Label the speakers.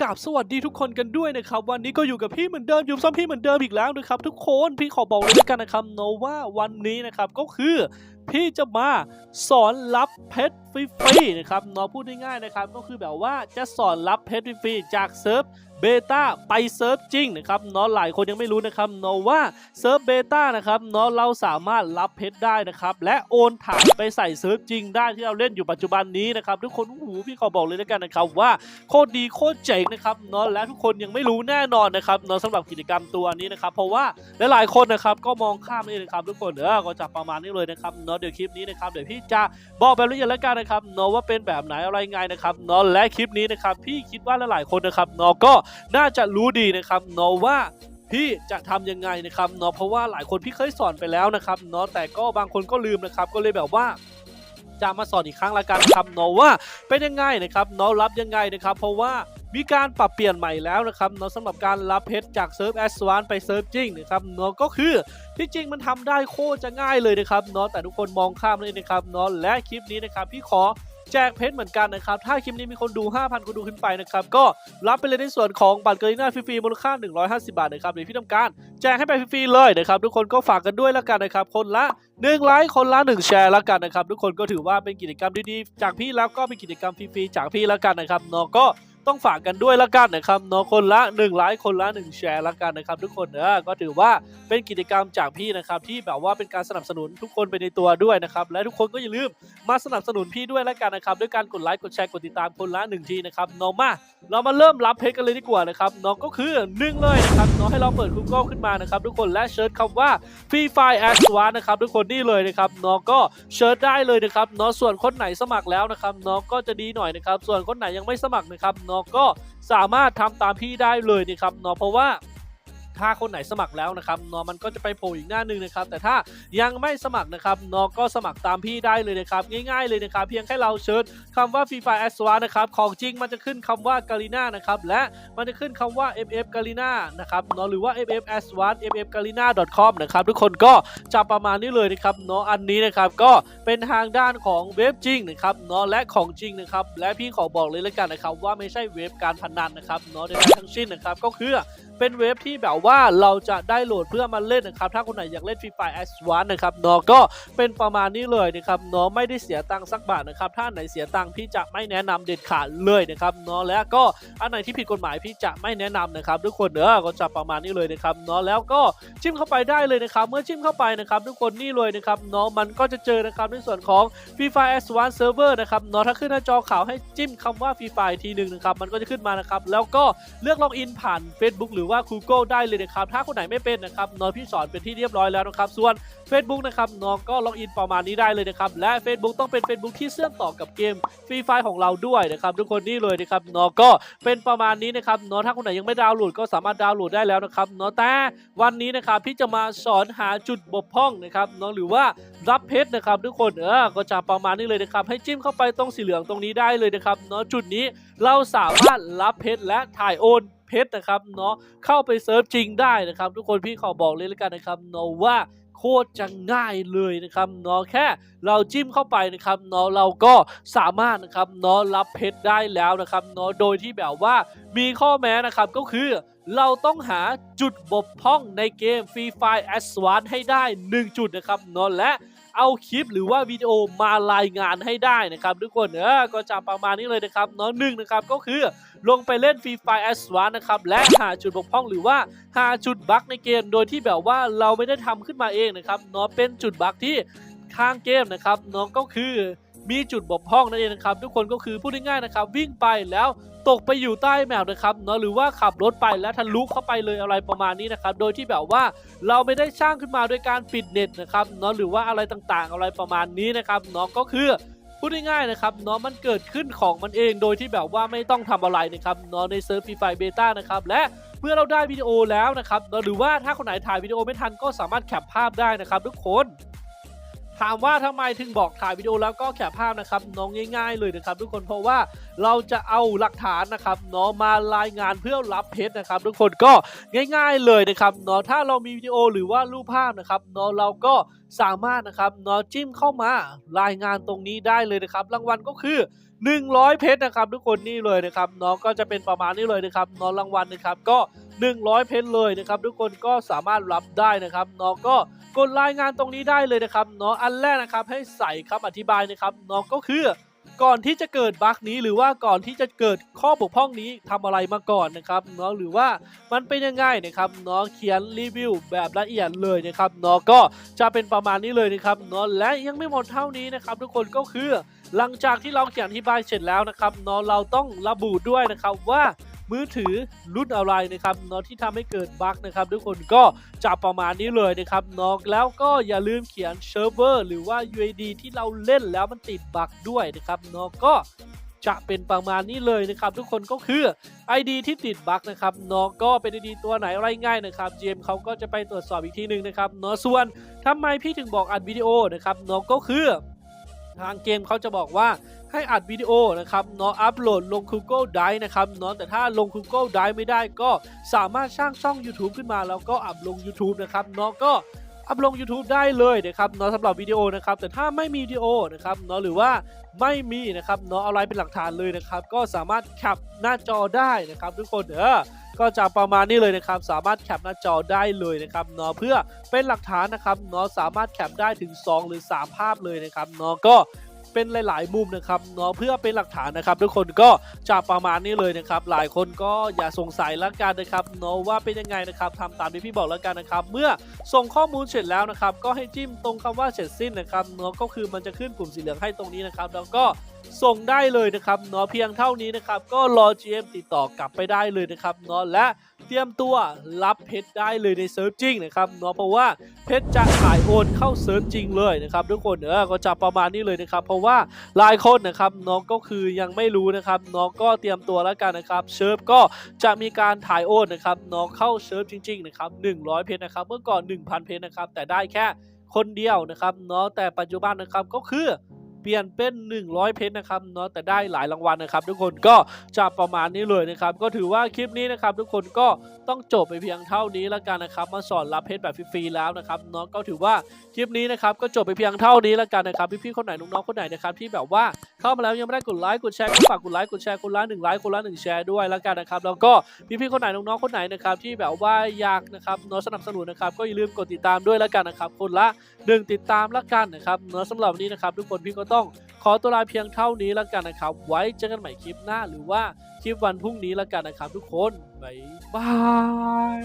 Speaker 1: กราบสวัสดีทุกคนกันด้วยนะครับ วันนี้ก็อยู่กับพี่เหมือนเดิมอยู่ซ้ำพี่เหมือนเดิมอีกแล้วนะครับ ทุกคนพี่ขอบอกเลยกันนะครับโนว่าวันนี้นะครับก็คือพี่จะมาสอนรับเพชรฟรีๆนะครับเนาะพูดง่ายๆนะครับ ก็คือแบบว่าจะสอนรับเพชรฟรีๆจากเซิร์ฟ เบต้าไปเซิร์ฟจริงนะครับเนาะหลายคนยังไม่รู้นะครับเนาะว่าเซิร์ฟเบต้านะครับเนาะเราสามารถรับเพชรได้นะครับและโอนถ่ายไปใส่เซิร์ฟจริงได้ที่เราเล่นอยู่ปัจจุบันนี้นะครับทุกคนโอ้โหพี่ขอบอกเลยแล้วกันนะครับว่าโคตรดีโคตรเจ๋งนะครับเนาะและทุกคนยังไม่รู้แน่นอนนะครับเนาะสำหรับกิจกรรมตัวนี้นะครับเพราะว่าหลายๆคนนะครับก็มองข้ามนี่นะครับทุกคนเออก็จะประมาณนี้เลยนะครับเนาะเดี๋ยวคลิปนี้นะครับเดี๋ยวพี่จะบอกแบบละเอียดแล้วกันนะครับเนาะว่าเป็นแบบไหนอะไรไงนะครับเนาะและคลิปนี้นะครับพี่คิดว่าหลายๆคนนะครับเนาะก็น่าจะรู้ดีนะครับเนาะว่าพี่จะทำยังไงนะครับเนาะเพราะว่าหลายคนพี่เคยสอนไปแล้วนะครับเนาะแต่ก็บางคนก็ลืมนะครับ ก็เลยแบบว่าจะมาสอนอีกครั้งละกันครับเนาะว่าเป็นยังไงนะครับเนาะรับยังไงนะครับ เพราะว่ามีการปรับเปลี่ยนใหม่แล้วนะครับเนาะสำหรับการรับเพชรจากเซิร์ฟแอสวานไปเซิร์ฟจริงนะครับเนาะก็คือที่จริงมันทำได้โคตรจะง่ายเลยนะครับเนาะแต่ทุกคนมองข้ามเลยนะครับเนาะและคลิปนี้นะครับพี่ขอ แจกเพชรเหมือนกันนะครับ ถ้าคลิปนี้มีคนดู 5,000 คนดูขึ้นไปนะครับ ก็รับไปเลยในส่วนของบัตรเกอริน่าฟรีๆมูลค่า 150 บาทนะครับเดี๋ยวพี่ทำการแจกให้ไปฟรีๆเลยนะครับ ทุกคนก็ฝากกันด้วยแล้วกันนะครับ คนละหนึ่งไลค์คนละหนึ่งแชร์แล้วกันนะครับ ทุกคนก็ถือว่าเป็นกิจกรรมดีๆจากพี่แล้วก็เป็นกิจกรรมฟรีๆจากพี่แล้วกันนะครับเนาะก็ ต้องฝากกันด้วยล้วกันนะครับเนาะคนละ1ไลค์คนละ 1 แชร์ล้วกันนะครับ ทุกคนเนอะก็ถือว่าเป็นกิจกรรมจากพี่นะครับที่แบบว่าเป็นการสนับสนุนทุกคนไปในตัวด้วยนะครับและทุกคนก็อย่าลืมมาสนับสนุนพี่ด้วยล้วกันนะครับด้วยการกดไลค์กดแชร์กดติดตามคนละหนึ่งทีนะครับเนาะมาเรามาเริ่มรับเพชรกันเลยดีกว่านะครับเนาะก็คือหนึ่งเลยนะครับเนาะให้เราเปิด Google ขึ้นมานะครับทุกคนและเชิญคำว่า Free Fire a d v a n c e นะครับทุกคนนี่เลยนะครับเนาะก็เชิญได้เลยนะครับเนาะส่วนคนไหนสมัครแล้วนะครับเนาะก็จะดีหน่อยนะครับส่วนคนไหนยังไม่สมัครนะครับเนาะก็สามารถทำตามพี่ได้เลยนะครับเนาะเพราะว่า ถ้าคนไหนสมัครแล้วนะครับเนาะมันก็จะไปโผล่อีกหน้าหนึ่งนะครับ แต่ถ้ายังไม่สมัครนะครับเนาะก็สมัครตามพี่ได้เลยนะครับ ง่ายๆเลยนะครับ เพียงแค่เราเชิญคำว่า Free Fire a d v a n c e นะครับของจริงมันจะขึ้นคำว่า g a l i n a นะครับและมันจะขึ้นคำว่า ff g a l i n a นะครับเนาะหรือว่า ff a d v a n c e ff g a l i n a com นะครับทุกคนก็จะประมาณนี้เลยนะครับเนาะอันนี้นะครับก็เป็นทางด้านของเว็บจริงนะครับเนาะและของจริงนะครับและพี่ขอบอกเลยแล้วกันนะครับว่าไม่ใช่เว็บการพนันนะครับเนาะใดๆทั้งสิ้นนะครับก็คือ เป็นเว็บที่แบบว่าเราจะได้โหลดเพื่อมาเล่นนะครับถ้าคนไหนอยากเล่น Free Fire s 1นะครับเนาะก็เป็นประมาณนี้เลยนะครับเนาะไม่ได้เสียตังค์สักบาทนะครับถ้าไหนเสียตังค์พี่จะไม่แนะนำเด็ดขาดเลยนะครับเนาะแล้วก็อันไหนที่ผิดกฎหมายพี่จะไม่แนะนำนะครับทุกคนเนอะก็จะประมาณนี้เลยนะครับเนาะแล้วก็จิ้มเข้าไปได้เลยนะครับเมื่อจิ้มเข้าไปนะครับทุกคนนี่เลยนะครับเนาะมันก็จะเจอนะครับในส่วนของ Free Fire s 1 Server นะครับเนาะถ้าขึ้นหน้าจอขาวให้จิ้มคำว่า Free Fire ทีหนึ่งนะครับมันก็จะขึ้นมานะครับแล้วก็เลือกล็อกอินผ่าน Facebook หรือว่า Google ได้เลยนะครับ ถ้าคนไหนไม่เป็นนะครับน้องพี่สอนเป็นที่เรียบร้อยแล้วนะครับ ส่วน Facebook นะครับน้องก็ล็อกอินประมาณนี้ได้เลยนะครับ และ Facebook ต้องเป็น Facebook ที่เชื่อมต่อกับเกมฟรีไฟของเราด้วยนะครับทุกคนนี่เลยนะครับน้องก็เป็นประมาณนี้นะครับน้องถ้าคนไหนยังไม่ดาวน์โหลดก็สามารถดาวน์โหลดได้แล้วนะครับน้องแต่วันนี้นะครับพี่จะมาสอนหาจุดบกพร่องนะครับน้องหรือว่ารับเพชรนะครับ ทุกคนเออก็จะประมาณนี้เลยนะครับ ให้จิ้มเข้าไปตรงสีเหลืองตรงนี้ได้เลยนะครับเนาะจุดนี้เราสามารถรับเพชรและถ่ายโอน เพชรนะครับเนาะเข้าไปเซิร์ฟจริงได้นะครับ ทุกคนพี่ขอบอกเลยแล้วกันนะครับเนาะว่าโคตรจะง่ายเลยนะครับเนาะแค่เราจิ้มเข้าไปนะครับเนาะเราก็สามารถนะครับเนาะรับเพชรได้แล้วนะครับเนาะโดยที่แบบว่ามีข้อแม้นะครับก็คือเราต้องหาจุดบกพร่องในเกม Free Fire a d v a n c e ให้ได้ 1 จุดนะครับเนาะและ เอาคลิปหรือว่าวิดีโอมารายงานให้ได้นะครับทุกคนเออก็จะประมาณนี้เลยนะครับเนาะหนึ่งนะครับก็คือลงไปเล่น Free Fire a d v a n c e นะครับและหาจุดบกพร่องหรือว่าหาจุดบั๊กในเกม โดยที่แบบว่าเราไม่ได้ทำขึ้นมาเองนะครับเนาะเป็นจุดบั๊กที่ข้างเกมนะครับน้องก็คือ มีจุดบกพร่องนั่นเองนะครับ ทุกคนก็คือพูดง่ายๆนะครับ วิ่งไปแล้วตกไปอยู่ใต้แมปนะครับเนาะหรือว่าขับรถไปแล้วทะลุเข้าไปเลยอะไรประมาณนี้นะครับ โดยที่แบบว่าเราไม่ได้สร้างขึ้นมาโดยการปิดเน็ตนะครับเนาะหรือว่าอะไรต่างๆ อะไรประมาณนี้นะครับเนาะก็คือพูดง่ายๆนะครับเนาะมันเกิดขึ้นของมันเองโดยที่แบบว่าไม่ต้องทำอะไรนะครับเนาะในเซิร์ฟฟรีไฟเบต้านะครับและเมื่อเราได้วิดีโอแล้วนะครับเนาะหรือว่าถ้าคนไหนถ่ายวิดีโอไม่ทันก็สามารถแคปภาพได้นะครับทุกคน ถามว่าทำไมถึงบอกถ่ายวิดีโอแล้วก็แคปภาพนะครับน้องง่าย ๆ เลยนะครับ ทุกคนเพราะว่าเราจะเอาหลักฐานนะครับเนาะมารายงานเพื่อรับเพชรนะครับ ทุกคนก็ง่าย ๆเลยนะครับเนาะถ้าเรามีวิดีโอหรือว่ารูปภาพนะครับเนาะเราก็สามารถนะครับเนาะจิ้มเข้ามารายงานตรงนี้ได้เลยนะครับ รางวัลก็คือ 100 เพชรนะครับ ทุกคนนี่เลยนะครับเนาะก็จะเป็นประมาณนี้เลยนะครับเนาะรางวัลนะครับก็ 100 เพชรเลยนะครับทุกคนก็สามารถรับได้นะครับเนาะก็กดรายงานตรงนี้ได้เลยนะครับเนาะอันแรกนะครับให้ใส่คำอธิบายนะครับเนาะก็คือก่อนที่จะเกิดบั๊กนี้หรือว่าก่อนที่จะเกิดข้อบกพร่องนี้ทำอะไรมาก่อนนะครับเนาะหรือว่ามันเป็นยังไงนะครับเนาะเขียนรีวิวแบบละเอียดเลยนะครับเนาะก็จะเป็นประมาณนี้เลยนะครับเนาะและยังไม่หมดเท่านี้นะครับ ทุกคนก็คือหลังจากที่เราเขียนอธิบายเสร็จแล้วนะครับเนาะเราต้องระบุด้วยนะครับว่า มือถือรุ่นอะไรนะครับเนาะที่ทำให้เกิดบั๊กนะครับ ทุกคนก็จะประมาณนี้เลยนะครับเนาะแล้วก็อย่าลืมเขียนเซิร์ฟเวอร์หรือว่า UID ที่เราเล่นแล้วมันติดบั๊กด้วยนะครับเนาะก็จะเป็นประมาณนี้เลยนะครับ ทุกคนก็คือ ID ที่ติดบั๊กนะครับเนาะก็เป็น ID ตัวไหนอะไรง่ายนะครับ GM เขาก็จะไปตรวจสอบอีกทีหนึ่งนะครับเนาะส่วนทำไมพี่ถึงบอกอัดวิดีโอนะครับเนาะก็คือ ทางเกมเขาจะบอกว่าให้อัดวิดีโอนะครับเนาะอัปโหลดลง Google Drive นะครับเนาะแต่ถ้าลง Google Drive ไม่ได้ก็สามารถสร้างช่อง YouTube ขึ้นมาแล้วก็อัพลง YouTube นะครับเนาะก็อัพลง YouTube ได้เลยนะครับเนาะสำหรับวิดีโอนะครับแต่ถ้าไม่มีวิดีโอนะครับเนาะหรือว่าไม่มีนะครับเนาะเอาอะไรเป็นหลักฐานเลยนะครับก็สามารถแคปหน้าจอได้นะครับทุกคนเออ ก็จะประมาณนี้เลยนะครับ สามารถแคปหน้าจอได้เลยนะครับเนาะเพื่อเป็นหลักฐานนะครับเนาะสามารถแคปได้ถึง 2 หรือ 3 ภาพเลยนะครับเนาะก็เป็นหลาย ๆ มุมนะครับเนาะเพื่อเป็นหลักฐานนะครับ ทุกคนก็จะประมาณนี้เลยนะครับ หลายคนก็อย่าสงสัยละกันนะครับเนาะว่าเป็นยังไงนะครับทำตามที่พี่บอกแล้วกันนะครับ เมื่อส่งข้อมูลเสร็จแล้วนะครับ ก็ให้จิ้มตรงคำว่าเสร็จสิ้นนะครับเนาะก็คือมันจะขึ้นปุ่มสีเหลืองให้ตรงนี้นะครับ แล้วก็ ส่งได้เลยนะครับเนาะเพียงเท่านี้นะครับ ก็รอ GM ติดต่อกลับไปได้เลยนะครับเนาะและเตรียมตัวรับเพชรได้เลยในเซิร์ฟจริงนะครับเนาะเพราะว่าเพชรจะขายโอนเข้าเซิร์ฟจริงเลยนะครับทุกคนเออก็จะประมาณนี้เลยนะครับ เพราะว่าหลายคนนะครับน้องก็คือยังไม่รู้นะครับน้องก็เตรียมตัวแล้วกันนะครับเซิร์ฟก็จะมีการถ่ายโอนนะครับน้องเข้าเซิร์ฟจริง ๆ นะครับ100 เพชรนะครับ เมื่อก่อน 1,000 เพชรนะครับแต่ได้แค่คนเดียวนะครับเนาะแต่ปัจจุบันนะครับก็คือ เปลี่ยนเป็น 100 เพชรนะครับเนาะแต่ได้หลายรางวัลนะครับ ทุกคนก็จะประมาณนี้เลยนะครับ ก็ถือว่าคลิปนี้นะครับ ทุกคนก็ต้องจบไปเพียงเท่านี้แล้วกันนะครับ มาสอนรับเพชรแบบฟรีๆแล้วนะครับเนาะก็ถือว่าคลิปนี้นะครับก็จบไปเพียงเท่านี้แล้วกันนะครับพี่ๆคนไหนน้องๆคนไหนนะครับที่แบบว่าเข้ามาแล้วยังไม่ได้กดไลค์กดแชร์ก็ฝากกดไลค์กดแชร์คนละหนึ่งไลค์คนละหนึ่งแชร์ด้วยแล้วกันนะครับแล้วก็พี่ๆคนไหนน้องๆคนไหนนะครับที่แบบว่าอยากนะครับเนาะสนับสนุนนะครับก็อย่าลืมกดติดตามด้วยแล้วกันนะครับคนละหนึ่งติดตามแล้วกันนะครับเนาะสำหรับวันนี้นะครับทุกคนพี่ก็ต้องขอตัวลาเพียงเท่านี้แล้วกันนะครับ ไว้เจอกันใหม่คลิปหน้าหรือว่าคลิปวันพรุ่งนี้แล้วกันนะครับทุกคน บ๊ายบาย